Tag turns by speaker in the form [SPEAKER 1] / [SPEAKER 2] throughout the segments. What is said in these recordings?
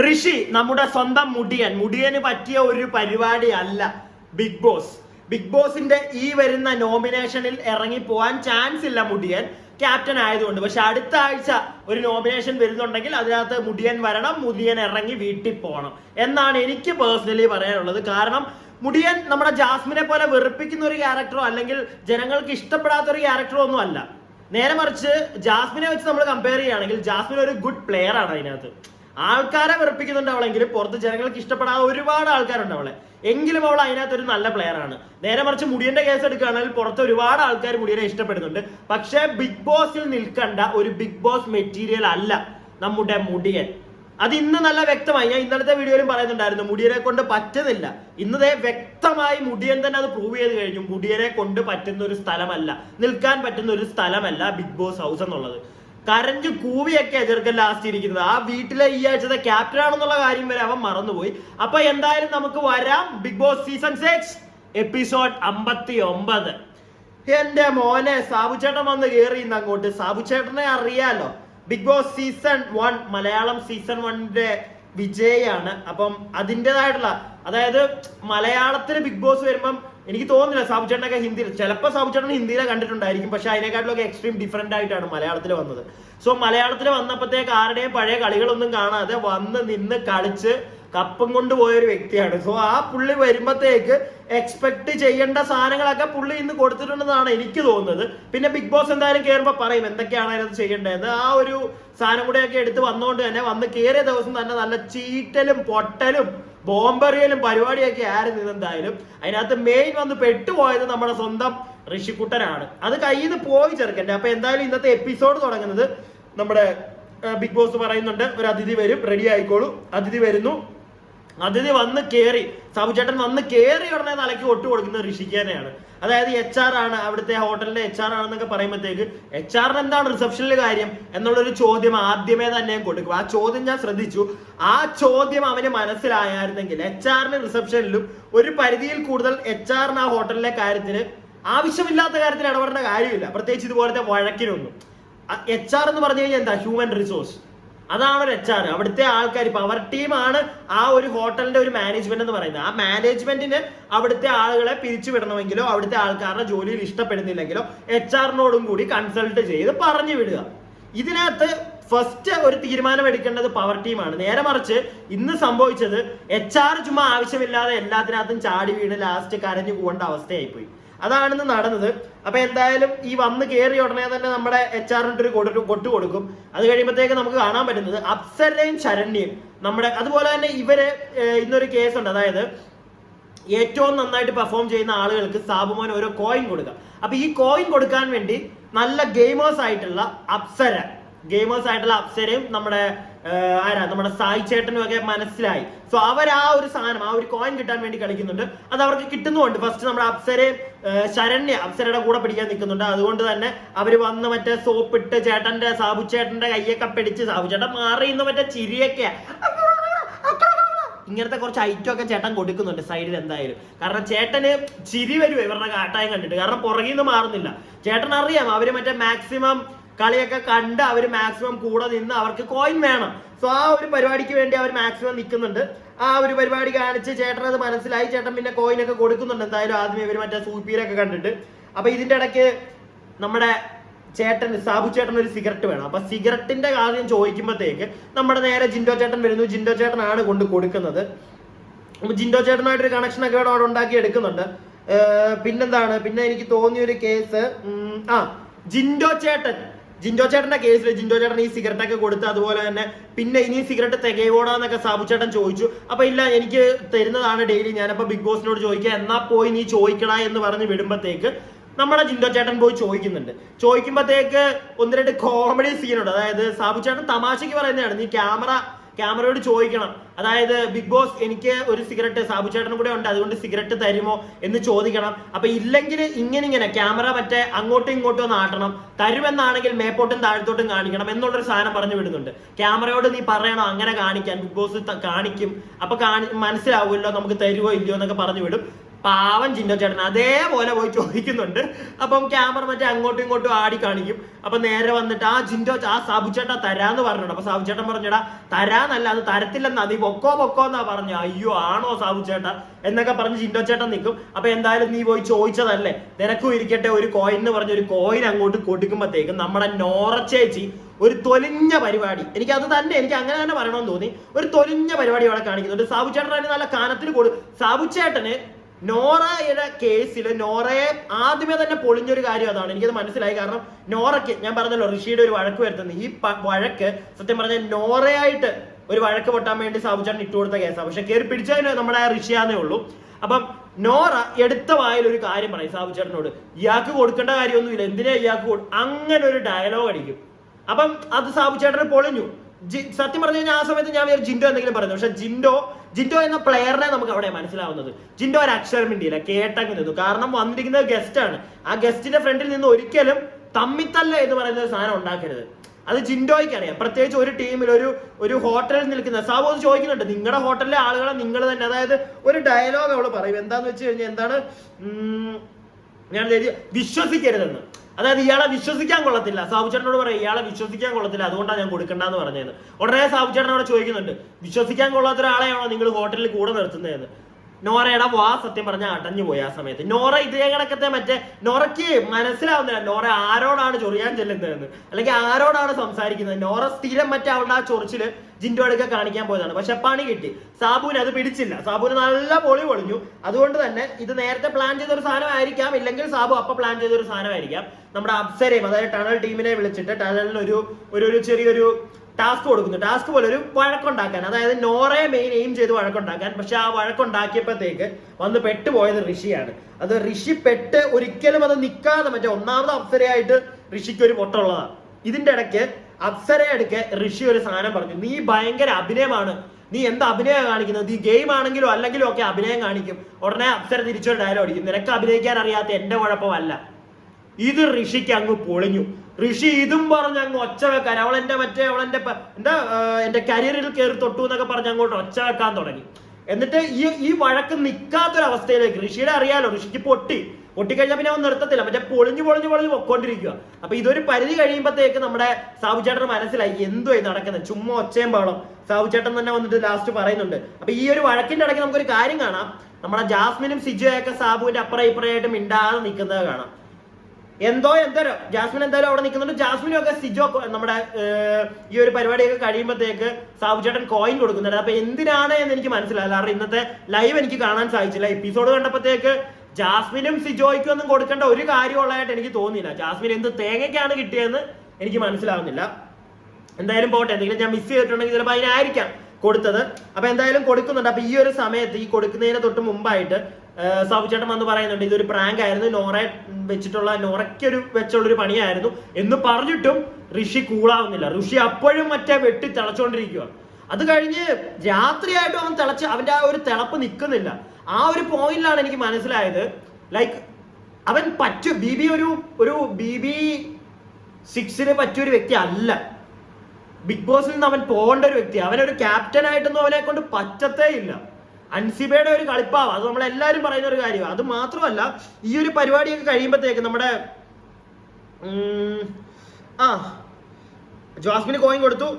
[SPEAKER 1] ഋഷി നമ്മുടെ സ്വന്തം മുടിയൻ. മുടിയന് പറ്റിയ ഒരു പരിപാടി അല്ല ബിഗ് ബോസ് ബിഗ് ബോസിന്റെ ഈ വരുന്ന നോമിനേഷനിൽ ഇറങ്ങി പോവാൻ ചാൻസ് ഇല്ല മുടിയൻ. ക്യാപ്റ്റൻ ആയതുകൊണ്ട്. പക്ഷെ അടുത്ത ആഴ്ച ഒരു നോമിനേഷൻ വരുന്നുണ്ടെങ്കിൽ അതിനകത്ത് മുടിയൻ വരണം മുടിയൻ ഇറങ്ങി വീട്ടിൽ പോകണം. എന്നാണ് എനിക്ക് പേഴ്സണലി പറയാനുള്ളത്. കാരണം മുടിയൻ നമ്മുടെ ജാസ്മിനെ പോലെ വെറുപ്പിക്കുന്ന ഒരു ക്യാരക്ടറോ അല്ലെങ്കിൽ ജനങ്ങൾക്ക് ഇഷ്ടപ്പെടാത്ത ഒരു ക്യാരക്ടറോ ഒന്നും അല്ല. നേരെ മറിച്ച് ജാസ്മിനെ വെച്ച് നമ്മൾ കമ്പയർ ചെയ്യുകയാണെങ്കിൽ ജാസ്മിൻ ഒരു ഗുഡ് പ്ലെയർ ആണ് അതിനകത്ത്. ആൾക്കാരെ വെറുപ്പിക്കുന്നുണ്ട് അവളെങ്കിലും. പുറത്ത് ജനങ്ങൾക്ക് ഇഷ്ടപ്പെടാൻ ഒരുപാട് ആൾക്കാരുണ്ട് അവളെ. എങ്കിലും അവൾ അതിനകത്ത് ഒരു നല്ല പ്ലെയർ ആണ്. നേരെ മറിച്ച് മുടിയന്റെ കേസ് എടുക്കുകയാണെങ്കിൽ പുറത്ത് ഒരുപാട് ആൾക്കാർ മുടിയനെ ഇഷ്ടപ്പെടുന്നുണ്ട്. പക്ഷേ ബിഗ് ബോസിൽ നിൽക്കേണ്ട ഒരു ബിഗ് ബോസ് മെറ്റീരിയൽ അല്ല നമ്മുടെ മുടിയൻ. അത് ഇന്ന് നല്ല വ്യക്തമായി ഞാൻ ഇന്നലത്തെ വീഡിയോയിലും പറയുന്നുണ്ടായിരുന്നു മുടിയനെ കൊണ്ട് പറ്റുന്നില്ല. ഇന്നതേ വ്യക്തമായി മുടിയൻ തന്നെ അത് പ്രൂവ് ചെയ്ത് കഴിഞ്ഞു. മുടിയനെ കൊണ്ട് പറ്റുന്ന ഒരു സ്ഥലമല്ല നിൽക്കാൻ പറ്റുന്ന ഒരു സ്ഥലമല്ല ബിഗ് ബോസ് ഹൗസ് എന്നുള്ളത്. കരഞ്ഞു കൂവിയൊക്കെ ചെറുക്കൻ ലാസ്റ്റ് ഇരിക്കുന്നത്. ആ വീട്ടിലെ ഈ ആഴ്ചത്തെ ക്യാപ്റ്റൻ ആണെന്നുള്ള കാര്യം വരെ അവൻ മറന്നുപോയി. അപ്പൊ എന്തായാലും നമുക്ക് വരാം. Bigg Boss season six episode അമ്പത്തി ഒമ്പത് എന്റെ മോനെ സാബുചേട്ടൻ വന്ന് കയറി ഇന്ന് അങ്ങോട്ട്. സാബുചേട്ടനെ അറിയാലോ. Bigg Boss season one Malayalam season വണ്ണിന്റെ വിജയാണ്. അപ്പം അതിന്റെതായിട്ടുള്ള അതായത് മലയാളത്തിൽ ബിഗ് ബോസ് വരുമ്പം എനിക്ക് തോന്നുന്നില്ല സാബു ചേട്ടനൊക്കെ ഹിന്ദിയിൽ ചിലപ്പോൾ സാബു ചേട്ടൻ ഹിന്ദിയിലെ കണ്ടിട്ടുണ്ടായിരിക്കും പക്ഷെ അതിനെക്കാട്ടിലൊക്കെ എക്സ്ട്രീം ഡിഫറെന്റ് ആയിട്ടാണ് മലയാളത്തിൽ വന്നത്. സോ മലയാളത്തിൽ വന്നപ്പോഴത്തേക്ക് ആരുടെയും പഴയ കളികളൊന്നും കാണാതെ വന്ന് നിന്ന് കളിച്ച് കപ്പും കൊണ്ട് പോയൊരു വ്യക്തിയാണ്. സോ ആ പുള്ളി വരുമ്പോഴത്തേക്ക് എക്സ്പെക്ട് ചെയ്യേണ്ട സാധനങ്ങളൊക്കെ പുള്ളി ഇന്ന് കൊടുത്തിട്ടുണ്ടെന്നാണ് എനിക്ക് തോന്നുന്നത്. പിന്നെ ബിഗ് ബോസ് എന്തായാലും കയറുമ്പോൾ പറയും എന്തൊക്കെയാണ് അതിനകത്ത് ചെയ്യേണ്ടതെന്ന്. ആ ഒരു സാധനം കൂടെയൊക്കെ എടുത്ത് വന്നുകൊണ്ട് തന്നെ വന്ന് കയറിയ ദിവസം തന്നെ നല്ല ചീറ്റലും പൊട്ടലും ബോംബെറിയലും പരിപാടിയൊക്കെ ആയിരുന്നു ഇതെന്തായാലും. അതിനകത്ത് മെയിൻ വന്ന് പെട്ടുപോയത് നമ്മുടെ സ്വന്തം ഋഷിക്കുട്ടനാണ്. അത് കയ്യിൽ നിന്ന് പോയി ചെറുക്കന്റെ. അപ്പൊ എന്തായാലും ഇന്നത്തെ എപ്പിസോഡ് തുടങ്ങുന്നത് നമ്മുടെ ബിഗ് ബോസ് പറയുന്നുണ്ട് ഒരു അതിഥി വരും. റെഡി ആയിക്കോളൂ. അതിഥി വരുന്നു. അതിഥി വന്ന് കേറി സബുചേട്ടൻ വന്ന് കേറി ഉടനെ തലയ്ക്ക് ഒട്ടു കൊടുക്കുന്ന ഋഷിക്കാനെയാണ് അതായത് എച്ച് ആർ ആണ് അവിടുത്തെ ഹോട്ടലിലെ എച്ച് ആർ ആണെന്നൊക്കെ പറയുമ്പോഴത്തേക്ക് എച്ച് ആറിന് എന്താണ് റിസപ്ഷനിലെ കാര്യം എന്നുള്ളൊരു ചോദ്യം ആദ്യമേ തന്നെ കൊടുക്കും. ആ ചോദ്യം ഞാൻ ശ്രദ്ധിച്ചു. ആ ചോദ്യം അവന് മനസ്സിലായായിരുന്നെങ്കിൽ എച്ച് ആറിന് റിസപ്ഷനിലും ഒരു പരിധിയിൽ കൂടുതൽ എച്ച് ആറിന് ആ ഹോട്ടലിലെ കാര്യത്തിന് ആവശ്യമില്ലാത്ത കാര്യത്തിൽ ഇടപെടേണ്ട കാര്യമില്ല. പ്രത്യേകിച്ച് ഇതുപോലത്തെ വഴക്കിനൊന്നും. എച്ച് ആർ എന്ന് പറഞ്ഞു കഴിഞ്ഞാൽ എന്താ? ഹ്യൂമൻ റിസോഴ്സ് അതാണ് ഒരു എച്ച് ആർ അവിടുത്തെ ആൾക്കാർ ഇപ്പൊ അവർ ടീമാണ് ആ ഒരു ഹോട്ടലിന്റെ ഒരു മാനേജ്മെന്റ് എന്ന് പറയുന്നത്. ആ മാനേജ്മെന്റിന് അവിടുത്തെ ആളുകളെ പിരിച്ചു വിടണമെങ്കിലോ അവിടുത്തെ ആൾക്കാരുടെ ജോലിയിൽ ഇഷ്ടപ്പെടുന്നില്ലെങ്കിലോ എച്ച് ആറിനോടും കൂടി കൺസൾട്ട് ചെയ്ത് പറഞ്ഞു വിടുക. ഇതിനകത്ത് ഫസ്റ്റ് ഒരു തീരുമാനം എടുക്കേണ്ടത് പവർ ടീമാണ് നേരെ മറിച്ച് ഇന്ന് സംഭവിച്ചത് എച്ച് ആർ ചുമ്മാ ആവശ്യമില്ലാതെ എല്ലാത്തിനകത്തും ചാടി വീണ് ലാസ്റ്റ് കരഞ്ഞു പോകേണ്ട അവസ്ഥയായിപ്പോയി. അതാണിന്ന് നടന്നത്. അപ്പൊ എന്തായാലും ഈ വന്ന് കയറി ഉടനെ തന്നെ നമ്മുടെ എച്ച് ആറിന്റെ ഒരു കൊടു കൊട്ടു കൊടുക്കും. അത് കഴിയുമ്പോഴത്തേക്ക് നമുക്ക് കാണാൻ പറ്റുന്നത് അപ്സരയും ശരണ്യയും നമ്മുടെ അതുപോലെ തന്നെ ഇവർ ഇന്നൊരു കേസ് ഉണ്ട് അതായത് ഏറ്റവും നന്നായിട്ട് പെർഫോം ചെയ്യുന്ന ആളുകൾക്ക് സാബുമോൻ ഓരോ കോയിൻ കൊടുക്കുക അപ്പൊ ഈ കോയിൻ കൊടുക്കാൻ വേണ്ടി നല്ല ഗെയിമേഴ്സ് ആയിട്ടുള്ള അപ്സര ഗെയിമേഴ്സ് ആയിട്ടുള്ള അപ്സരയും നമ്മുടെ ആരാ? നമ്മുടെ സായി ചേട്ടനും ഒക്കെ മനസ്സിലായി. സോ അവർ ആ ഒരു സാധനം ആ ഒരു കോയിൻ കിട്ടാൻ വേണ്ടി കളിക്കുന്നുണ്ട്. അത് അവർക്ക് കിട്ടുന്നുണ്ട് ഫസ്റ്റ് നമ്മുടെ അപ്സരെ ശരണ്യ അപ്സരയുടെ കൂടെ പിടിക്കാൻ നിൽക്കുന്നുണ്ട്. അതുകൊണ്ട് തന്നെ അവർ വന്ന് മറ്റേ സോപ്പിട്ട് ചേട്ടന്റെ സാബു ചേട്ടന്റെ കയ്യൊക്കെ പിടിച്ച് സാബു ചേട്ടൻ മാറി ഇന്ന് മറ്റേ ചിരിയൊക്കെ ഇങ്ങനത്തെ കുറച്ച് ഐറ്റം ഒക്കെ ചേട്ടൻ കൊടുക്കുന്നുണ്ട് സൈഡിൽ എന്തായാലും. കാരണം ചേട്ടന് ചിരി വരും ഇവരുടെ കാട്ടായം കണ്ടിട്ട്. കാരണം പുറകിൽ നിന്ന് മാറുന്നില്ല. ചേട്ടൻ അറിയാം അവർ മറ്റേ മാക്സിമം കളിയൊക്കെ കണ്ട് അവർ മാക്സിമം കൂടെ നിന്ന് അവർക്ക് കോയിൻ വേണം. സോ ആ ഒരു പരിപാടിക്ക് വേണ്ടി അവർ മാക്സിമം നിൽക്കുന്നുണ്ട്. ആ ഒരു പരിപാടി കാണിച്ച് ചേട്ടൻ അത് മനസ്സിലായി. ചേട്ടൻ പിന്നെ കോയിൻ ഒക്കെ കൊടുക്കുന്നുണ്ട്. എന്തായാലും ആദ്യം ഇവർ മറ്റേ സൂപ്പീരൊക്കെ കണ്ടിട്ട്. അപ്പൊ ഇതിന്റെ ഇടയ്ക്ക് നമ്മുടെ ചേട്ടൻ സാബു ചേട്ടൻ ഒരു സിഗരറ്റ് വേണം. അപ്പൊ സിഗരറ്റിന്റെ കാര്യം ചോദിക്കുമ്പോഴത്തേക്ക് നമ്മുടെ നേരെ ജിൻഡോ ചേട്ടൻ വരുന്നു. ജിൻഡോ ചേട്ടനാണ് കൊണ്ട് കൊടുക്കുന്നത്. ജിൻഡോ ചേട്ടനായിട്ടൊരു കണക്ഷൻ ഒക്കെ അവിടെ ഉണ്ടാക്കി എടുക്കുന്നുണ്ട്. പിന്നെന്താണ്? പിന്നെ എനിക്ക് തോന്നിയൊരു കേസ് ആ ജിൻഡോ ചേട്ടൻ. ജിൻഡോ ചേട്ടന്റെ കേസിൽ ജിൻഡോ ചേട്ടൻ ഈ സിഗരറ്റ് ഒക്കെ കൊടുത്ത് അതുപോലെ തന്നെ പിന്നെ ഇനി സിഗരറ്റ് തികയോടാന്നൊക്കെ സാബു ചേട്ടൻ ചോദിച്ചു. അപ്പൊ ഇല്ല എനിക്ക് തരുന്നതാണ് ഡെയിലി ഞാനപ്പോ ബിഗ് ബോസിനോട് ചോദിക്കുക എന്നാ പോയി നീ ചോദിക്കണ എന്ന് പറഞ്ഞ് വിടുമ്പത്തേക്ക് നമ്മുടെ ജിൻഡോ ചേട്ടൻ പോയി ചോദിക്കുന്നുണ്ട്. ചോദിക്കുമ്പോഴത്തേക്ക് ഒന്ന് രണ്ട് കോമഡി സീനുണ്ട് അതായത് സാബു ചേട്ടൻ തമാശക്ക് പറയുന്നതാണ് നീ ക്യാമറ ക്യാമറയോട് ചോദിക്കണം. അതായത് ബിഗ് ബോസ് എനിക്ക് ഒരു സിഗരറ്റ് സാബു ചേട്ടനും കൂടെ ഉണ്ട് അതുകൊണ്ട് സിഗരറ്റ് തരുമോ? എന്ന് ചോദിക്കണം. അപ്പൊ ഇല്ലെങ്കിൽ ഇങ്ങനെ ഇങ്ങനെ ക്യാമറ മറ്റേ അങ്ങോട്ടും ഇങ്ങോട്ടും ഒന്ന് ആട്ടണം. തരുമെന്നാണെങ്കിൽ മേപ്പോട്ടും താഴത്തോട്ടും കാണിക്കണം എന്നുള്ളൊരു സാധനം പറഞ്ഞു വിടുന്നുണ്ട്. ക്യാമറയോട് നീ പറയണോ അങ്ങനെ കാണിക്കാൻ ബിഗ് ബോസ് കാണിക്കും. അപ്പൊ കാണി മനസ്സിലാവുമല്ലോ നമുക്ക് തരുമോ ഇല്ലയോ എന്നൊക്കെ പറഞ്ഞു വിടും. പാവൻ ജിൻഡോ ചേട്ടൻ അതേപോലെ പോയി ചോദിക്കുന്നുണ്ട്. അപ്പം ക്യാമറ മറ്റേ അങ്ങോട്ടും ഇങ്ങോട്ടും ആടി കാണിക്കും. അപ്പൊ നേരെ വന്നിട്ട് ആ ജിൻഡോ ആ സാബു ചേട്ടാ തരാന്ന് പറഞ്ഞിട്ട് അപ്പൊ സാബു ചേട്ടൻ പറഞ്ഞടാ തരാന്നല്ല അത് തരത്തില്ലെന്നാ നീ പൊക്കോ പൊക്കോ എന്നാ പറഞ്ഞു. അയ്യോ ആണോ സാബു ചേട്ടാ എന്നൊക്കെ പറഞ്ഞ് ജിൻഡോ ചേട്ടൻ നിൽക്കും. അപ്പൊ എന്തായാലും നീ പോയി ചോദിച്ചതല്ലേ? നിനക്കും ഇരിക്കട്ടെ ഒരു കോയിൻ എന്ന് പറഞ്ഞ ഒരു കോയിൻ അങ്ങോട്ട് കൊടുക്കുമ്പോഴത്തേക്കും നമ്മുടെ നോറ ചേച്ചി ഒരു തൊലിഞ്ഞ പരിപാടി. എനിക്ക് അത് തന്നെ എനിക്ക് അങ്ങനെ തന്നെ പറയണമെന്ന് തോന്നി. ഒരു തൊലിഞ്ഞ പരിപാടി അവിടെ കാണിക്കുന്നുണ്ട്. സാബു ചേട്ടൻ നല്ല കാനത്തിന് കൊടു സാബു ചേട്ടന് നോറയുടെ കേസിൽ നോറയെ ആദ്യമേ തന്നെ പൊളിഞ്ഞൊരു കാര്യം അതാണ്. എനിക്കത് മനസ്സിലായി. കാരണം നോറയ്ക്ക് ഞാൻ പറഞ്ഞല്ലോ ഋഷിയുടെ ഒരു വഴക്ക് വരുത്തുന്നത് ഈ വഴക്ക് സത്യം പറഞ്ഞാൽ നോറയായിട്ട് ഒരു വഴക്ക് പൊട്ടാൻ വേണ്ടി സാബുചാൻ ചേട്ടൻ ഇട്ട് കൊടുത്ത കേസാണ് പക്ഷെ കയറി പിടിച്ചതിന് നമ്മുടെ ഋഷിയാന്നേ ഉള്ളൂ. അപ്പം നോറ എടുത്ത വായിൽ ഒരു കാര്യം പറയും സാബു ചേട്ടനോട് ഇയാൾക്ക് കൊടുക്കേണ്ട കാര്യമൊന്നുമില്ല എന്തിനാ ഇയാൾക്ക് അങ്ങനെ ഒരു ഡയലോഗ് അടിക്കും. അപ്പം അത് സാബു ചേട്ടന് പൊളിഞ്ഞു സത്യം പറഞ്ഞു കഴിഞ്ഞാൽ ആ സമയത്ത് ഞാൻ ജിൻഡോ എന്തെങ്കിലും പറയുന്നു. പക്ഷെ ജിൻഡോ ജിൻഡോ എന്ന പ്ലെയറിനെ നമുക്ക് അവിടെ മനസ്സിലാവുന്നത്. ജിൻഡോ ഒരു അക്ഷരം മിണ്ടിയില്ല കേട്ടങ്ങ് നിന്നു. കാരണം വന്നിരിക്കുന്നത് ഗസ്റ്റ് ആണ്. ആ ഗസ്റ്റിന്റെ ഫ്രണ്ടിൽ നിന്ന് ഒരിക്കലും തമ്മിത്തല്ല എന്ന് പറയുന്ന ഒരു സാധനം ഉണ്ടാക്കരുത്. അത് ജിൻഡോയ്ക്ക് അറിയാം. പ്രത്യേകിച്ച് ഒരു ടീമിൽ ഒരു ഒരു ഹോട്ടലിൽ നിൽക്കുന്ന സാബു അത് ചോദിക്കുന്നുണ്ട് നിങ്ങളുടെ ഹോട്ടലിലെ ആളുകളെ നിങ്ങൾ തന്നെ? അതായത് ഒരു ഡയലോഗ് അവൾ പറയും. എന്താന്ന് വെച്ച് കഴിഞ്ഞാൽ എന്താണ്? ഞാൻ വിശ്വസിക്കരുതെന്ന്. അതായത് ഇയാളെ വിശ്വസിക്കാൻ കൊള്ളത്തില്ല. സാബുചേട്ടനോട് പറയും ഇയാളെ വിശ്വസിക്കാൻ കൊള്ളത്തില്ല അതുകൊണ്ടാണ് ഞാൻ കൊടുക്കണ്ടെന്ന് പറഞ്ഞത് ഉടനെ സാബുചേട്ടനോട് ചോദിക്കുന്നുണ്ട് വിശ്വസിക്കാൻ കൊള്ളാത്ത ഒരാളെയാണോ നിങ്ങൾ ഹോട്ടലിൽ കൂടെ നിർത്തുന്നതെന്ന് നോറയുടെ വാ സത്യം പറഞ്ഞാൽ അടഞ്ഞു പോയി ആ സമയത്ത്. നോറ ഇതേ കണക്കത്തെ മറ്റേ നോറയ്ക്ക് മനസ്സിലാവുന്നില്ല നോറ ആരോടാണ് ചൊറിയാൻ ചെല്ലുന്നതെന്ന് അല്ലെങ്കിൽ ആരോടാണ് സംസാരിക്കുന്നത്? നോറ സ്ഥിരം മറ്റേ അവളുടെ ആ ചൊറിച്ചിൽ ജിൻഡോ അടുക്ക കാണിക്കാൻ പോയതാണ്. പക്ഷെ പണി കിട്ടി. സാബുവിന് അത് പിടിച്ചില്ല. സാബുവിന് നല്ല പൊളി പൊളിഞ്ഞു. അതുകൊണ്ട് തന്നെ ഇത് നേരത്തെ പ്ലാൻ ചെയ്ത ഒരു സാധനമായിരിക്കാം. ഇല്ലെങ്കിൽ സാബു അപ്പൊ പ്ലാൻ ചെയ്ത ഒരു സാധനമായിരിക്കാം. നമ്മുടെ അപ്സരയും അതായത് ടണൽ ടീമിനെ വിളിച്ചിട്ട് ടണലിന് ഒരു ഒരു ഒരു ചെറിയൊരു ടാസ്ക് കൊടുക്കുന്നു. ടാസ്ക് പോലെ ഒരു വഴക്കുണ്ടാക്കാൻ. അതായത് നോറെ മെയിൻ എയിം ചെയ്ത് വഴക്കുണ്ടാക്കാൻ. പക്ഷെ ആ വഴക്കുണ്ടാക്കിയപ്പോഴത്തേക്ക് വന്ന് പെട്ടുപോയത് ഋഷിയാണ്. അത് ഋഷി പെട്ട് ഒരിക്കലും അത് നിൽക്കാതെ മറ്റേ ഒന്നാമത് അപ്സരയായിട്ട് ഋഷിക്ക് ഒരു പൊട്ടുള്ളതാണ് ഇതിന്റെ ഇടയ്ക്ക് അപ്സര എടുക്കെ ഋഷി ഒരു സാധനം പറഞ്ഞു നീ ഭയങ്കര അഭിനയമാണ്. നീ എന്താ അഭിനയം കാണിക്കുന്നത്? നീ ഗെയിം ആണെങ്കിലും അല്ലെങ്കിലും ഒക്കെ അഭിനയം കാണിക്കും. ഉടനെ അപ്സര തിരിച്ചൊരു ഡയലോഗ് അടിക്കും. നിനക്ക് അഭിനയിക്കാൻ അറിയാത്ത എന്റെ കുഴപ്പമല്ല. ഇത് ഋഷിക്ക് അങ്ങ് പൊളിഞ്ഞു. ഋഷി ഇതും പറഞ്ഞ് അങ്ങ് ഒച്ച വെക്കാൻ അവൾ എന്റെ മറ്റേ അവൾ എന്റെ എന്താ എന്റെ കരിയറിൽ കയറി തൊട്ടു എന്നൊക്കെ പറഞ്ഞ് അങ്ങോട്ട് ഒച്ച വെക്കാൻ തുടങ്ങി. എന്നിട്ട് ഈ ഈ വഴക്ക് നിൽക്കാത്തൊരവസ്ഥയിലേക്ക് ഋഷിയുടെ അറിയാലോ ഋഷിക്ക് പൊട്ടി. പൊട്ടിക്കഴിഞ്ഞാൽ പിന്നെ അവൻ നിർത്തത്തില്ല. മറ്റേ പൊളിഞ്ഞു പൊളിഞ്ഞു പൊളിഞ്ഞു പൊക്കോണ്ടിരിക്കുക. അപ്പൊ ഇതൊരു പരിധി കഴിയുമ്പോഴത്തേക്ക് നമ്മുടെ സാബു ചേട്ടൻ മനസ്സിലായി എന്തോ ഇത് നടക്കുന്നത് ചുമ്മാ ഒച്ചയും സാബു ചേട്ടൻ തന്നെ വന്നിട്ട് ലാസ്റ്റ് പറയുന്നുണ്ട്. അപ്പൊ ഈ ഒരു വഴക്കിന്റെ ഇടയ്ക്ക് നമുക്കൊരു കാര്യം കാണാം. നമ്മുടെ ജാസ്മിനും സിജുയൊക്കെ സാബുവിന്റെ അപ്പുറം ഇപ്പുറമായിട്ട് മിണ്ടാതെ നിൽക്കുന്നത് കാണാം. എന്തോ എന്തോരോ ജാസ്മിൻ എന്തായാലും അവിടെ നിൽക്കുന്നുണ്ട്. ജാസ്മിനും ഒക്കെ സിജോ നമ്മുടെ ഈ ഒരു പരിപാടിയൊക്കെ കഴിയുമ്പോഴത്തേക്ക് സാബു ചേട്ടൻ കോയിൻ കൊടുക്കുന്നുണ്ട്. അപ്പൊ എന്തിനാണ് എന്ന് എനിക്ക് മനസ്സിലായില്ല. കാരണം ഇന്നത്തെ ലൈവ് എനിക്ക് കാണാൻ സാധിച്ചില്ല. എപ്പിസോഡ് കണ്ടപ്പോഴത്തേക്ക് ജാസ്മിനും സിജോയ്ക്കും ഒന്നും കൊടുക്കേണ്ട ഒരു കാര്യമുള്ളതായിട്ട് എനിക്ക് തോന്നിയില്ല. ജാസ്മിൻ എന്ത് തേങ്ങയ്ക്കാണ് കിട്ടിയതെന്ന് എനിക്ക് മനസ്സിലാവുന്നില്ല. എന്തായാലും പോട്ടെ എന്തെങ്കിലും ഞാൻ മിസ് ചെയ്തിട്ടുണ്ടെങ്കിൽ ചിലപ്പോൾ അതിനായിരിക്കാം കൊടുത്തത്. അപ്പൊ എന്തായാലും കൊടുക്കുന്നുണ്ട്. അപ്പൊ ഈ ഒരു സമയത്ത് ഈ കൊടുക്കുന്നതിന് തൊട്ട് മുമ്പായിട്ട് സാബു ചേട്ടൻ വന്ന് പറയുന്നുണ്ട് ഇതൊരു പ്രാങ്ക് ആയിരുന്നു. നോറ വെച്ചിട്ടുള്ള നോറയ്ക്കൊരു വെച്ചുള്ള ഒരു പണിയായിരുന്നു എന്ന് പറഞ്ഞിട്ടും ഋഷി കൂളാവുന്നില്ല ഋഷി അപ്പോഴും മറ്റേ വെട്ടി തിളച്ചോണ്ടിരിക്കുക അത് കഴിഞ്ഞ് രാത്രിയായിട്ടും അവൻ തിളച്ച് അവന്റെ ആ ഒരു തിളപ്പ് നിൽക്കുന്നില്ല. ആ ഒരു പോയിന്റിലാണ് എനിക്ക് മനസ്സിലായത്. ലൈക്ക് അവൻ പറ്റും ബി ബി ഒരു ഒരു ബി ബി സിക്സിന് പറ്റിയ ഒരു വ്യക്തി അല്ല. ബിഗ് ബോസിൽ നിന്ന് അവൻ പോകേണ്ട ഒരു വ്യക്തി. അവനൊരു ക്യാപ്റ്റൻ ആയിട്ടൊന്നും അവനെ കൊണ്ട് പറ്റത്തേ ഇല്ല. അൻസിബയുടെ ഒരു കളിപ്പാവ് അത് നമ്മളെല്ലാവരും പറയുന്ന ഒരു കാര്യമാണ്. അത് മാത്രമല്ല ഈ ഒരു പരിപാടിയൊക്കെ കഴിയുമ്പോഴത്തേക്ക് നമ്മുടെ ആ ജോസ്മിന് കോയിൻ കൊടുത്തു.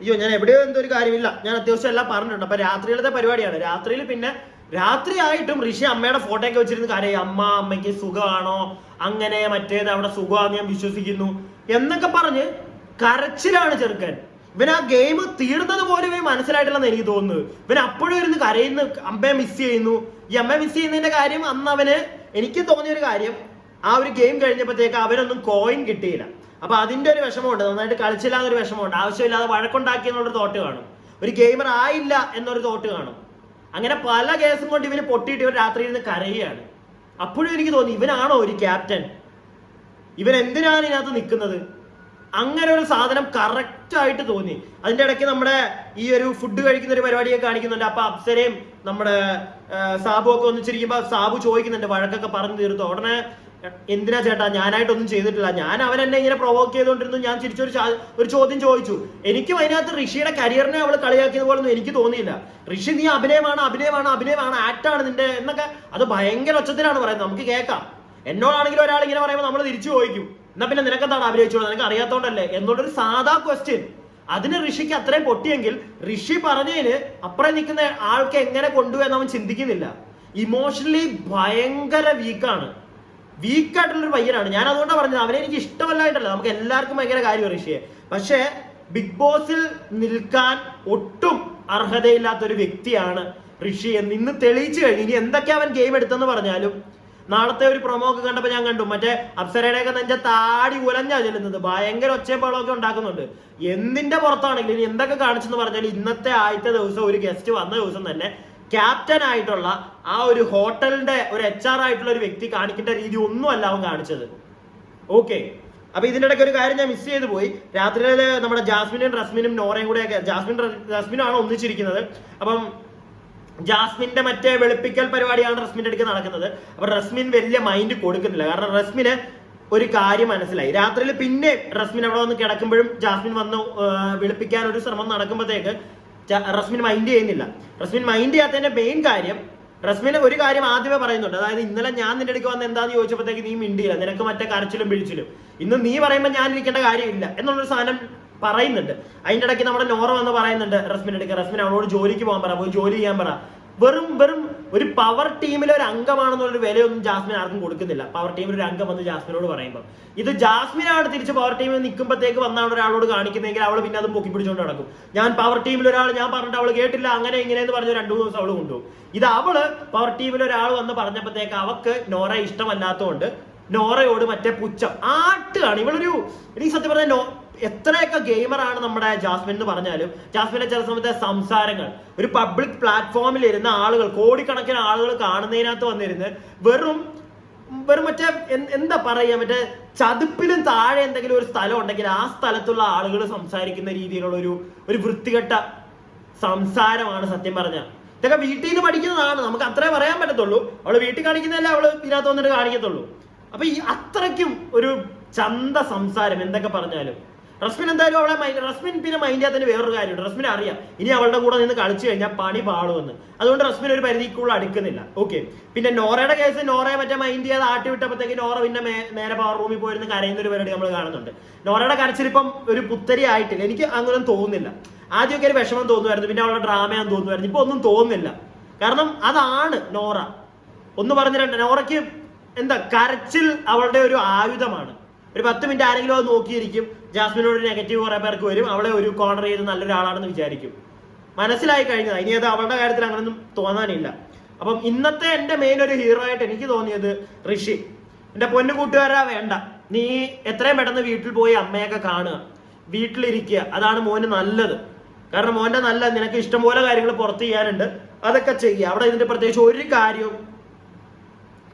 [SPEAKER 1] അയ്യോ ഞാൻ എവിടെയോ എന്തോ ഒരു കാര്യമില്ല. ഞാൻ അത്യാവശ്യം എല്ലാം പറഞ്ഞിട്ടുണ്ട്. അപ്പൊ രാത്രിയിലത്തെ പരിപാടിയാണ്. രാത്രിയിൽ പിന്നെ രാത്രി ആയിട്ടും ഋഷി അമ്മയുടെ ഫോട്ടോ ഒക്കെ വെച്ചിരുന്ന് കാര്യം. അമ്മ അമ്മയ്ക്ക് സുഖമാണോ? അങ്ങനെ മറ്റേത് അവിടെ സുഖമാണെന്ന് ഞാൻ വിശ്വസിക്കുന്നു. എന്നൊക്കെ പറഞ്ഞ് കരച്ചിലാണ് ചെറുക്കൻ. ഇവൻ ആ ഗെയിം തീർന്നത് പോലും ഇവൻ മനസ്സിലായിട്ടില്ലെന്ന് എനിക്ക് തോന്നുന്നത് ഇവൻ അപ്പോഴും ഇരുന്ന് കരയുന്നു. അമ്മയെ മിസ് ചെയ്യുന്നു. ഈ അമ്മയെ മിസ് ചെയ്യുന്നതിന്റെ കാര്യം അന്ന് അവന് എനിക്ക് തോന്നിയ ഒരു കാര്യം. ആ ഒരു ഗെയിം കഴിഞ്ഞപ്പോഴത്തേക്ക് അവനൊന്നും കോയിൻ കിട്ടിയില്ല. അപ്പൊ അതിന്റെ ഒരു വിഷമമുണ്ട്. നന്നായിട്ട് കളിച്ചില്ല എന്നൊരു വിഷമമുണ്ട്. ആവശ്യമില്ലാതെ വഴക്കുണ്ടാക്കി എന്നുള്ളൊരു തോട്ട് കാണും. ഒരു ഗെയിമർ ആയില്ല എന്നൊരു തോട്ട് കാണും. അങ്ങനെ പല കേസും കൊണ്ട് ഇവന് പൊട്ടിയിട്ട് ഇവർ രാത്രി ഇരുന്ന് കരയുകയാണ്. അപ്പോഴും എനിക്ക് തോന്നി ഇവനാണോ ഒരു ക്യാപ്റ്റൻ ഇവൻ എന്തിനാണ് ഇതിനകത്ത് നിൽക്കുന്നത്? അങ്ങനെ ഒരു സാധനം കറക്റ്റ് ആയിട്ട് തോന്നി. അതിന്റെ ഇടയ്ക്ക് നമ്മുടെ ഈ ഒരു ഫുഡ് കഴിക്കുന്ന ഒരു പരിപാടിയൊക്കെ കാണിക്കുന്നുണ്ട്. അപ്പൊ അപ്സരയും നമ്മുടെ സാബു ഒക്കെ ഒന്നിച്ചിരിക്കുമ്പോ സാബു ചോദിക്കുന്നുണ്ട് വഴക്കൊക്കെ പറഞ്ഞു തീർത്തു? ഉടനെ എന്തിനാ ചേട്ടാ? ഞാനായിട്ടൊന്നും ചെയ്തിട്ടില്ല. ഞാൻ അവൻ എന്നെ ഇങ്ങനെ പ്രൊവോക്ക് ചെയ്തുകൊണ്ടിരുന്നു. ഞാൻ തിരിച്ചൊരു ഒരു ചോദ്യം ചോദിച്ചു. എനിക്കും അതിനകത്ത് ഋഷിയുടെ കരിയറിനെ അവൾ കളിയാക്കിയത് പോലൊന്നും എനിക്ക് തോന്നിയില്ല. ഋഷി നീ അഭിനയമാണ് അഭിനയമാണ് അഭിനയമാണ് ആക്ടാണ് നിന്റെ എന്നൊക്കെ അത് ഭയങ്കര ഒച്ചത്തിലാണ് പറയുന്നത്. നമുക്ക് കേൾക്കാം. എന്നോടാണെങ്കിലും ഒരാൾ ഇങ്ങനെ പറയുമ്പോൾ നമ്മൾ തിരിച്ചു ചോദിക്കും. എന്നാ പിന്നെ നിനക്കെന്താണ് അഭിനയിച്ചോളൂ നിനക്ക് അറിയാത്തോണ്ടല്ലേ? എന്നുള്ളൊരു സാധാ ക്വസ്റ്റ്യൻ അതിന് ഋഷിക്ക് അത്രയും പൊട്ടിയെങ്കിൽ ഋഷി പറഞ്ഞതിന് അപ്പുറം നിൽക്കുന്ന ആൾക്ക് എങ്ങനെ കൊണ്ടുപോയെന്ന് അവൻ ചിന്തിക്കുന്നില്ല. ഇമോഷണലി ഭയങ്കര വീക്കാണ് വീക്കായിട്ടുള്ളൊരു പയ്യനാണ്. ഞാൻ അതുകൊണ്ടാണ് പറഞ്ഞത്. അവനെ എനിക്ക് ഇഷ്ടമല്ലായിട്ടല്ല. നമുക്ക് എല്ലാവർക്കും ഭയങ്കര കാര്യം ഋഷിയെ. പക്ഷേ ബിഗ് ബോസിൽ നിൽക്കാൻ ഒട്ടും അർഹതയില്ലാത്ത ഒരു വ്യക്തിയാണ് ഋഷി എന്ന് ഇന്ന് തെളിയിച്ചു കഴിഞ്ഞു. ഇനി എന്തൊക്കെ അവൻ ഗെയിം എടുത്തെന്ന് പറഞ്ഞാലും നാളത്തെ ഒരു പ്രൊമോ ഒക്കെ കണ്ടപ്പോൾ ഞാൻ കണ്ടു. മറ്റേ അപ്സരയുടെയൊക്കെ നെഞ്ച താടി ഉലഞ്ഞാ ചെല്ലുന്നത്. ഭയങ്കര ഒച്ചയും ബഹളമൊക്കെ ഉണ്ടാക്കുന്നുണ്ട്. എന്തിന്റെ പുറത്താണെങ്കിലും ഇനി എന്തൊക്കെ കാണിച്ചെന്ന് പറഞ്ഞാൽ ഇന്നത്തെ ആദ്യത്തെ ദിവസം ഒരു ഗസ്റ്റ് വന്ന ദിവസം തന്നെ ക്യാപ്റ്റൻ ആയിട്ടുള്ള ആ ഒരു ഹോട്ടലിന്റെ ഒരു എച്ച് ആർ ആയിട്ടുള്ള ഒരു വ്യക്തി കാണിക്കേണ്ട രീതി ഒന്നും അല്ല അവൻ കാണിച്ചത്. ഓക്കെ അപ്പൊ ഇതിന്റെ ഇടയ്ക്ക് ഒരു കാര്യം ഞാൻ മിസ് ചെയ്തു പോയി. രാത്രിയിൽ നമ്മുടെ ജാസ്മിനും റസ്മിനും നോറയും കൂടെ ജാസ്മിൻ റസ്മിനും ആണ് ഒന്നിച്ചിരിക്കുന്നത്. അപ്പം ജാസ്മിന്റെ മറ്റേ വെളുപ്പിക്കൽ പരിപാടിയാണ് റസ്മിന്റെ അടുക്ക് നടക്കുന്നത്. അപ്പൊ റസ്മിൻ വലിയ മൈൻഡ് കൊടുക്കുന്നില്ല. കാരണം റസ്മിന് ഒരു കാര്യം മനസ്സിലായി. രാത്രിയിൽ പിന്നെ റസ്മിൻ അവിടെ വന്ന് കിടക്കുമ്പോഴും ജാസ്മിൻ വന്ന് വിളിപ്പിക്കാൻ ഒരു ശ്രമം നടക്കുമ്പോഴത്തേക്ക് റസ്മിൻ മൈൻഡ് ചെയ്യുന്നില്ല. റസ്മിൻ മൈൻഡ് ചെയ്യാത്തതിന്റെ മെയിൻ കാര്യം റസ്മിന് ഒരു കാര്യം ആദ്യമേ പറയുന്നുണ്ട്. അതായത് ഇന്നലെ ഞാൻ നിന്റെ അടുക്ക് വന്ന് എന്താന്ന് ചോദിച്ചപ്പോഴത്തേക്ക് നീ മിണ്ടിയില്ല. നിനക്ക് മറ്റേ കരച്ചിലും പിഴിച്ചിലും ഇന്ന് നീ പറയുമ്പോൾ ഞാൻ ഇരിക്കേണ്ട കാര്യമില്ല എന്നുള്ളൊരു സാധനം പറയുന്നുണ്ട്. അതിന്റെ ഇടയ്ക്ക് നമ്മുടെ നോറ വന്ന് പറയുന്നുണ്ട് റസ്മിൻ അടുക്ക് റസ്മിൻ അവളോട് ജോലിക്ക് പോകാൻ പറ പോയി ജോലി ചെയ്യാൻ പറ. വെറും വെറും ഒരു പവർ ടീമിലെ ഒരു അംഗമാണെന്നുള്ളൊരു വിലയൊന്നും ജാസ്മിൻ ആർക്കും കൊടുക്കുന്നില്ല. പവർ ടീമിൽ ഒരു അംഗം വന്ന് ജാസ്മിനോട് പറയുമ്പോൾ ഇത് ജാസ്മിനാണ് തിരിച്ച് പവർ ടീമിൽ നിൽക്കുമ്പോഴത്തേക്ക് വന്നാണ് ഒരാളോട് കാണിക്കുന്നതെങ്കിൽ അവൾ പിന്നെ അത് പൊക്കി പിടിച്ചുകൊണ്ട് നടക്കും. ഞാൻ പവർ ടീമിൽ ഒരാൾ ഞാൻ പറഞ്ഞിട്ട് അവൾ കേട്ടില്ല അങ്ങനെ ഇങ്ങനെ എന്ന് പറഞ്ഞ് രണ്ടു മൂന്ന് ദിവസം അവൾ കൊണ്ടുപോകും. ഇത് അവൾ പവർ ടീമിൽ ഒരാൾ വന്ന് പറഞ്ഞപ്പോഴത്തേക്ക് അവക്ക് നോറ ഇഷ്ടമല്ലാത്തതുകൊണ്ട് നോറയോട് മറ്റേ പുച്ഛം. ആട്ടുകാണ്. ഇവളൊരു എനിക്ക് സത്യം പറഞ്ഞാൽ നോ എത്രയൊക്കെ ഗെയിമറാണ് നമ്മുടെ ജാസ്മിൻ എന്ന് പറഞ്ഞാലും ജാസ്മിന്റെ ചില സമയത്തെ സംസാരങ്ങൾ ഒരു പബ്ലിക് പ്ലാറ്റ്ഫോമിൽ ഇരുന്ന ആളുകൾ കോടിക്കണക്കിന് ആളുകൾ കാണുന്നതിനകത്ത് വന്നിരുന്ന് വെറും വെറും മറ്റേ എന്ത്- എന്താ പറയാ മറ്റേ ചതുപ്പിലും താഴെ എന്തെങ്കിലും ഒരു സ്ഥലം ഉണ്ടെങ്കിൽ ആ സ്ഥലത്തുള്ള ആളുകൾ സംസാരിക്കുന്ന രീതിയിലുള്ള ഒരു ഒരു വൃത്തികെട്ട സംസാരമാണ് സത്യം പറഞ്ഞാൽ. ഇതൊക്കെ വീട്ടിൽ നിന്ന് പഠിക്കുന്നതാണ്. നമുക്ക് അത്രേ പറയാൻ പറ്റത്തുള്ളൂ. അവൾ വീട്ടിൽ കാണിക്കുന്നതല്ലേ അവൾ ഇതിനകത്ത് വന്നിട്ട് കാണിക്കത്തുള്ളൂ. അപ്പൊ ഈ അത്രയ്ക്കും ഒരു ചന്ത സംസാരം എന്തൊക്കെ പറഞ്ഞാലും. റസ്മിൻ എന്തായാലും അവളെ മൈൻഡ് റസ്മിൻ പിന്നെ മൈൻഡ് ചെയ്യാത്തതിന് വേറൊരു കാര്യമുണ്ട്. റസ്മിൻ അറിയാം. ഇനി അവളുടെ കൂടെ നിന്ന് കളിച്ചു കഴിഞ്ഞാൽ പണി പാടുമെന്ന് അതുകൊണ്ട് റസ്മിൻ ഒരു പരിധിക്കുള്ള അടുക്കുന്നില്ല. ഓക്കെ പിന്നെ നോറയുടെ കേസ് നോറയെ മറ്റേ മൈൻഡ് ചെയ്യാതെ ആട്ടി വിട്ടപ്പോഴത്തേക്ക് നോറ പിന്നെ നേരെ പവർ റൂമിൽ പോയിരുന്ന് കരയുന്ന ഒരു പരിപാടി നമ്മൾ കാണുന്നുണ്ട്. നോറയുടെ കരച്ചിലിപ്പം ഒരു പുത്തരി ആയിട്ടില്ല. എനിക്ക് അങ്ങനെ തോന്നുന്നില്ല. ആദ്യമൊക്കെ ഒരു വിഷമം തോന്നുമായിരുന്നു. പിന്നെ അവളുടെ ഡ്രാമയാന്ന് തോന്നുമായിരുന്നു. ഇപ്പൊ ഒന്നും തോന്നുന്നില്ല. കാരണം അതാണ് നോറ. ഒന്ന് പറഞ്ഞ രണ്ട് നോറയ്ക്ക് എന്താ? കരച്ചിൽ അവളുടെ ഒരു ആയുധമാണ്. ഒരു പത്ത് മിനിറ്റ് ആരെങ്കിലും അത് നോക്കിയിരിക്കും. ജാസ്മിനോട് നെഗറ്റീവ് കുറെ പേർക്ക് വരും. അവളെ ഒരു കോർണർ ചെയ്ത് നല്ലൊരാളാണെന്ന് വിചാരിക്കും. മനസ്സിലായി കഴിഞ്ഞതാണ് ഇനി അത് അവളുടെ കാര്യത്തിൽ അങ്ങനൊന്നും തോന്നാനില്ല. അപ്പം ഇന്നത്തെ എന്റെ മെയിൻ ഒരു ഹീറോ ആയിട്ട് എനിക്ക് തോന്നിയത് ഋഷി. എന്റെ പൊന്നു കൂട്ടുകാരാ വേണ്ട. നീ എത്രയും പെട്ടെന്ന് വീട്ടിൽ പോയി അമ്മയൊക്കെ കാണുക. വീട്ടിലിരിക്കുക. അതാണ് മോന് നല്ലത്. കാരണം മോന്റെ നല്ല നിനക്ക് ഇഷ്ടംപോലെ കാര്യങ്ങൾ പുറത്ത് ചെയ്യാനുണ്ട്. അതൊക്കെ ചെയ്യുക. അവിടെ ഇതിന്റെ പ്രത്യേകിച്ച് ഒരു കാര്യവും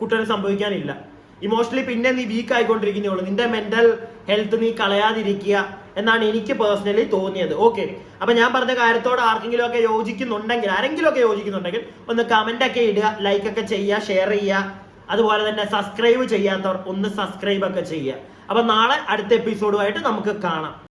[SPEAKER 1] കുട്ടികൾ സംഭവിക്കാനില്ല. ഇമോഷണലി പിന്നെ നീ വീക്ക് ആയിക്കൊണ്ടിരിക്കുന്നേ ഉള്ളൂ നിന്റെ മെന്റൽ ഹെൽത്ത് നീ കളയാതിരിക്കുക എന്നാണ് എനിക്ക് പേഴ്സണലി തോന്നിയത്. ഓക്കെ അപ്പൊ ഞാൻ പറഞ്ഞ കാര്യത്തോട് ആർക്കെങ്കിലും ഒക്കെ യോജിക്കുന്നുണ്ടെങ്കിൽ ആരെങ്കിലും ഒക്കെ യോജിക്കുന്നുണ്ടെങ്കിൽ ഒന്ന് കമന്റ് ഒക്കെ ഇടുക ലൈക്ക് ഒക്കെ ചെയ്യുക ഷെയർ ചെയ്യുക. അതുപോലെ തന്നെ സബ്സ്ക്രൈബ് ചെയ്യാത്തവർ ഒന്ന് സബ്സ്ക്രൈബ് ഒക്കെ ചെയ്യുക. അപ്പൊ നാളെ അടുത്ത എപ്പിസോഡുമായിട്ട് നമുക്ക് കാണാം.